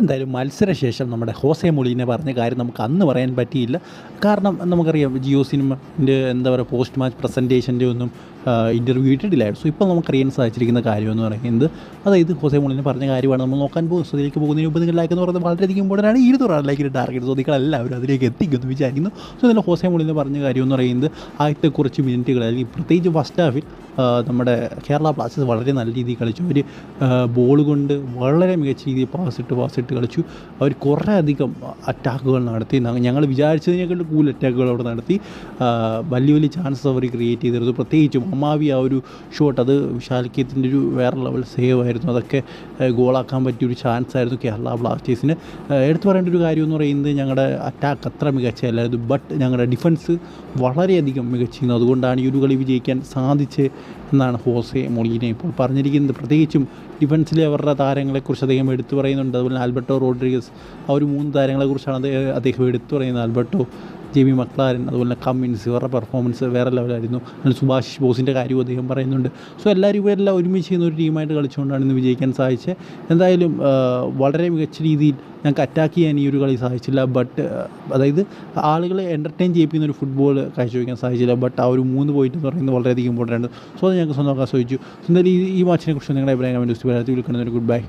എന്തായാലും മത്സരശേഷം നമ്മുടെ ഹോസെ മൊളീനെ പറഞ്ഞ കാര്യം നമുക്ക് അന്ന് പറയാൻ പറ്റിയില്ല. കാരണം നമുക്കറിയാം ജിയോ സിനിമന്റെ എന്താ പറയുക പോസ്റ്റ് മാച്ച് പ്രസന്റേഷന്റെ ഒന്നും ഇന്റർവ്യൂ ഇട്ടിട്ടില്ലായിരുന്നു. സോ ഇപ്പോൾ നമുക്കറിയാൻ സാധിച്ചിരിക്കുന്ന കാര്യമെന്ന് പറയുന്നത് അതായത് ഹോസെ മൊളീനെ പറഞ്ഞ കാര്യമാണ് നമ്മൾ നോക്കാൻ പോകും സോ പോകുന്നതിന് മുമ്പ് നിങ്ങൾ ലൈക്ക് എന്ന് പറയുന്നത് വളരെയധികം ഇമ്പോർട്ടന്റ് ആണ് ഇരുന്നൂറ് ആളിലേക്ക് ലൈക്കിന്റെ ടാർഗറ്റ് സോ നിങ്ങളെല്ലാവരും അതിലേക്ക് എത്തിക്കുമെന്ന് വിചാരിക്കുന്നു. സോ ഇതിൽ ഹോസെ മൊളീനെ പറഞ്ഞ കാര്യം എന്ന് പറയുന്നത് ആദ്യത്തെ കുറച്ച് മിനിറ്റുകൾ അല്ലെങ്കിൽ പ്രത്യേകിച്ച് ഫസ്റ്റ് ഹാഫിൽ നമ്മുടെ കേരള ബ്ലാസ്റ്റേഴ്സ് വളരെ നല്ല രീതിയിൽ കളിച്ചു. ഒരു ബോൾ കൊണ്ട് വളരെ മികച്ച രീതിയിൽ പാസ് ഇട്ട് പാസ് ഇട്ട് കളിച്ചു. അവർ കുറേ അധികം അറ്റാക്കുകൾ നടത്തി. ഞങ്ങൾ വിചാരിച്ചതിനേക്കാൾ കൂടുതൽ അറ്റാക്കുകൾ അവിടെ നടത്തി. വലിയ വലിയ ചാൻസസ് അവർ ക്രിയേറ്റ് ചെയ്തിരുന്നു. പ്രത്യേകിച്ചും അമ്മാവി ആ ഒരു ഷോട്ട് അത് വിശാലിക്കത്തിന്റെ ഒരു വേറെ ലെവൽ സേവ് ആയിരുന്നു. അതൊക്കെ ഗോളാക്കാൻ പറ്റിയ ഒരു ചാൻസ് ആയിരുന്നു കേരള ബ്ലാസ്റ്റേഴ്സിന്. എടുത്തു പറയേണ്ട ഒരു കാര്യം എന്ന് പറയുന്നത് ഞങ്ങളുടെ അറ്റാക്ക് അത്ര മികച്ചല്ലായിരുന്നു ബട്ട് ഞങ്ങളുടെ ഡിഫൻസ് വളരെയധികം മികച്ചിരുന്നു. അതുകൊണ്ടാണ് ഈ ഒരു കളി വിജയിക്കാൻ സാധിച്ച് എന്നാണ് ഹോസെ മൊളീനെ ഇപ്പോൾ പറഞ്ഞിരിക്കുന്നത്. പ്രത്യേകിച്ചും ഡിഫൻസിലെ അവരുടെ താരങ്ങളെക്കുറിച്ച് അദ്ദേഹം എടുത്തു പറയുന്നുണ്ട്. അതുപോലെ ആൽബർട്ടോ റോഡ്രിഗസ്. ആ ഒരു മൂന്ന് താരങ്ങളെക്കുറിച്ചാണ് അദ്ദേഹം എടുത്തു പറയുന്നത്. ആൽബർട്ടോ ജെമി മക്ലാരൻ അതുപോലെ കമ്മിൻസ്. ഇവരുടെ പെർഫോമൻസ് വേറെ ലെവലായിരുന്നു അതിൽ സുഭാഷ് ബോസിന്റെ കാര്യവും അദ്ദേഹം പറയുന്നുണ്ട്. സോ എല്ലാവരും ഇവരെല്ലാം ഒരുമിച്ച് ചെയ്യുന്ന ഒരു ടീമായിട്ട് കളിച്ചുകൊണ്ടാണ് ഇന്ന് വിജയിക്കാൻ സാധിച്ചത്. എന്തായാലും വളരെ മികച്ച രീതിയിൽ ഞങ്ങൾക്ക് അറ്റാക്ക് ചെയ്യാൻ ഈ ഒരു കളി സാധിച്ചില്ല. ബട്ട് അതായത് ആളുകളെ എന്റർടൈൻ ചെയ്യിപ്പിക്കുന്ന ഒരു ഫുട്ബോൾ കാഴ്ചവെക്കാൻ സാധിച്ചില്ല. ബട്ട് ആ ഒരു മൂന്ന് പോയിന്റ് എന്ന് പറയുന്നത് വളരെയധികം ഇമ്പോർട്ടന്റ് ആണ്. സോ അത് ഞങ്ങൾക്ക് സ്വന്തമാക്കാൻ സോ എന്തായാലും ഈ ഈ മാച്ചിനെ കുറിച്ച് നിങ്ങളുടെ അഭിപ്രായം കമന്റ് വിളിക്കുന്നത് ഗുഡ് ബൈ